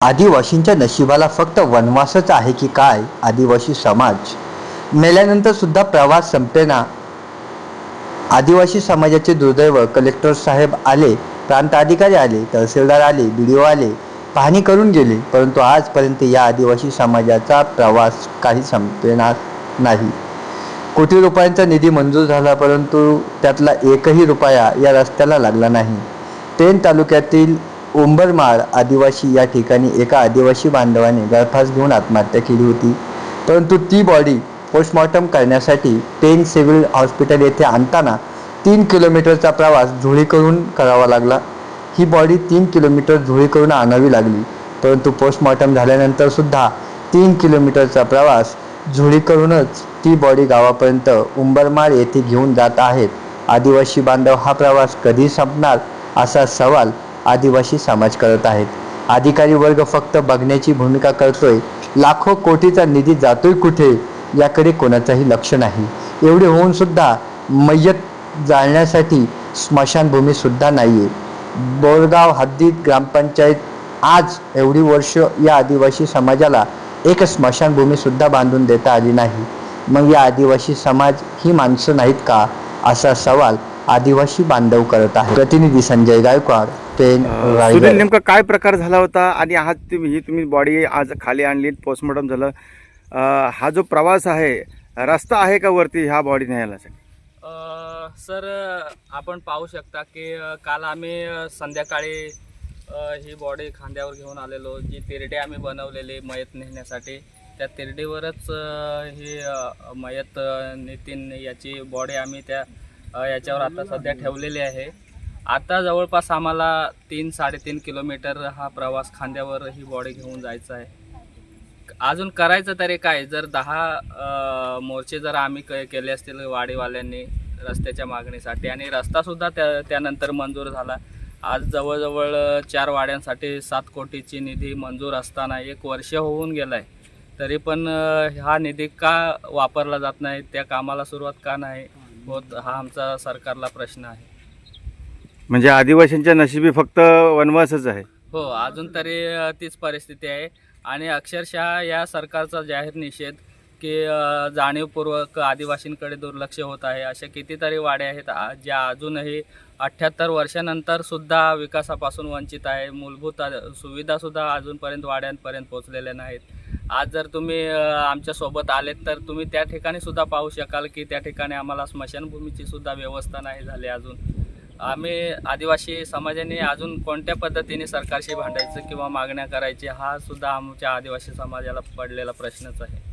आदिवासींच्या नशिबाला फक्त वनवासच आहे की काय? आदिवासी समाज. मेल्यानंतर सुद्धा प्रवास संपेना. आदिवासी समाजाचे दुर्दैव कलेक्टर साहेब आले प्रांत अधिकारी आले तहसीलदार आले बी ओ आले पाहणी करून गेले परंतु आजपर्यंत या आदिवासी समाजाचा प्रवास काही संपेणार नाही. कोटी रुपयांचा निधी मंजूर झाला परंतु त्यातला एकही रुपया या रस्त्याला लागला नाही. पेण तालुक्यातील उंबरमाळ आदिवासी या ठिकाणी एका आदिवासी बांधवाने गळफास घेऊन आत्महत्या केली होती. परंतु ती बॉडी पोस्टमॉर्टम करण्यासाठी पेन सिव्हिल हॉस्पिटल येथे आणताना तीन किलोमीटरचा प्रवास झुळी करून करावा लागला. ही बॉडी तीन किलोमीटर झुळी करून आणावी लागली. परंतु पोस्टमॉर्टम झाल्यानंतर सुद्धा तीन किलोमीटरचा प्रवास झुळी करूनच ती बॉडी गावापर्यंत उंबरमाळ येथे घेऊन जात आहेत. आदिवासी बांधव हा प्रवास कधी संपणार असा सवाल आदिवासी समाज करत आहेत. अधिकारी वर्ग फक्त बघण्याची भूमिका करतोय. लाखो कोटीचा निधी जातोय कुठे? याकडे कोणाचंही लक्ष नाही. एवढे होऊन सुद्धा मय्यत जाळण्यासाठी स्मशानभूमी सुद्धा नाहीये. बोरगाव हद्दीत ग्रामपंचायत आज एवढी वर्ष या आदिवासी समाजाला एक स्मशानभूमी सुद्धा बांधून देता आली नाही. मग या आदिवासी समाज ही माणसं नाहीत का? असा सवाल आदिवासी बांधव करत आहे प्रतिनिधी संजय गायकवाड. पेन सुनील नेमका काय प्रकार झाला होता? आणि आज तुम्ही ही तुम्ही बॉडी आज खाली आणली पोस्टमॉर्टम झालं. हा जो प्रवास आहे रस्ता आहे का वरती ह्या बॉडी न्यायला सर आपण पाहू शकता की काल आम्ही संध्याकाळी ही बॉडी खांद्यावर घेऊन आलेलो. जी तिरडे आम्ही बनवलेली मयत नेण्यासाठी त्या तिरडीवरच ही मयत नितीन याची बॉडी आम्ही त्या याच्यावर आता सध्या ठेवलेली आहे. आता जवळपास आम्हाला तीन साडेतीन किलोमीटर हा प्रवास खांद्यावर ही बॉडी घेऊन जायचा आहे. अजून करायचं तरी काय? जर दहा मोर्चे जर आम्ही क- केले असतील वाडीवाल्यांनी रस्त्याच्या मागणीसाठी आणि रस्तासुद्धा त्या त्यानंतर मंजूर झाला. आज जवळजवळ चार वाड्यांसाठी सात कोटीची निधी मंजूर असताना एक वर्ष होऊन गेलं आहे तरी पण हा निधी का वापरला जात नाही? त्या कामाला सुरुवात का नाही होत? हा आमचा सरकारला प्रश्न आहे. म्हणजे आदिवासींच्या नशिबी फक्त वनवासच आहे. हो अजून तरी तीच परिस्थिती आहे. आणि अक्षरशः या सरकारचा जाहीर निषेध की जाणीवपूर्वक आदिवासींकडे दुर्लक्ष होत आहे अशा कितीतरी वाड्या आहेत ज्या अजूनही अठ्ठ्याहत्तर वर्षानंतर सुद्धा विकासापासून वंचित आहे. मूलभूत सुविधासुद्धा अजूनपर्यंत वाड्यांपर्यंत पोहोचलेल्या नाहीत. आज जर तुम्ही आमच्यासोबत आलेत तर तुम्ही त्या ठिकाणी सुद्धा पाहू शकाल की त्या ठिकाणी आम्हाला स्मशानभूमीची सुद्धा व्यवस्था नाही झाली अजून. आम्ही आदिवासी समाजाने अजून कोणत्या पद्धतीने सरकारशी भांडायचं किंवा मागण्या करायची हा सुद्धा आमच्या आदिवासी समाजाला पडलेला प्रश्नच आहे.